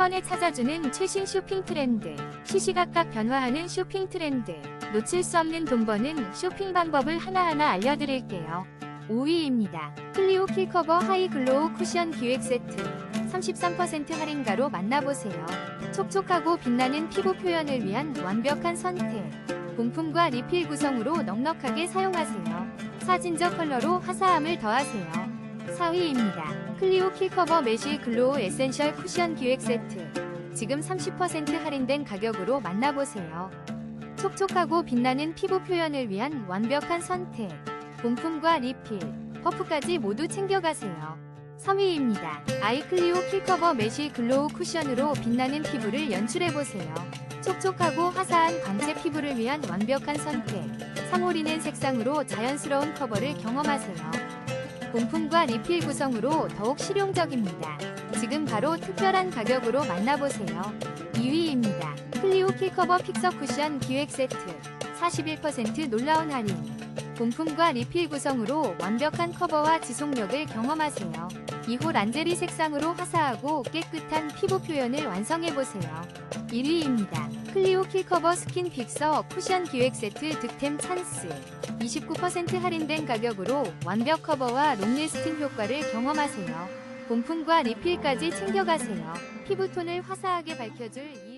번에 찾아주는 최신 쇼핑 트렌드. 시시각각 변화하는 쇼핑 트렌드. 놓칠 수 없는 돈 버는 쇼핑 방법을 하나하나 알려드릴게요. 5위입니다. 클리오 킬커버 하이 글로우 쿠션 기획 세트. 33% 할인가로 만나보세요. 촉촉하고 빛나는 피부 표현을 위한 완벽한 선택. 본품과 리필 구성으로 넉넉하게 사용하세요. 사진적 컬러로 화사함을 더하세요. 4위입니다. 클리오 킬커버 매실 글로우 에센셜 쿠션 기획 세트. 지금 30% 할인된 가격으로 만나보세요. 촉촉하고 빛나는 피부 표현을 위한 완벽한 선택. 본품과 리필, 퍼프까지 모두 챙겨가세요. 3위입니다. 아이클리오 킬커버 매실 글로우 쿠션으로 빛나는 피부를 연출해보세요. 촉촉하고 화사한 광채 피부를 위한 완벽한 선택. 사모리는 색상으로 자연스러운 커버를 경험하세요. 본품과 리필 구성으로 더욱 실용적입니다. 지금 바로 특별한 가격으로 만나보세요. 2위입니다. 클리오 킬커버 픽서 쿠션 기획 세트. 41% 놀라운 할인. 본품과 리필 구성으로 완벽한 커버와 지속력을 경험하세요. 2호 란제리 색상으로 화사하고 깨끗한 피부 표현을 완성해보세요. 1위입니다. 클리오 킬커버 스킨 픽서 쿠션 기획 세트 득템 찬스. 29% 할인된 가격으로 완벽 커버와 롱래스팅 효과를 경험하세요. 본품과 리필까지 챙겨가세요. 피부톤을 화사하게 밝혀줄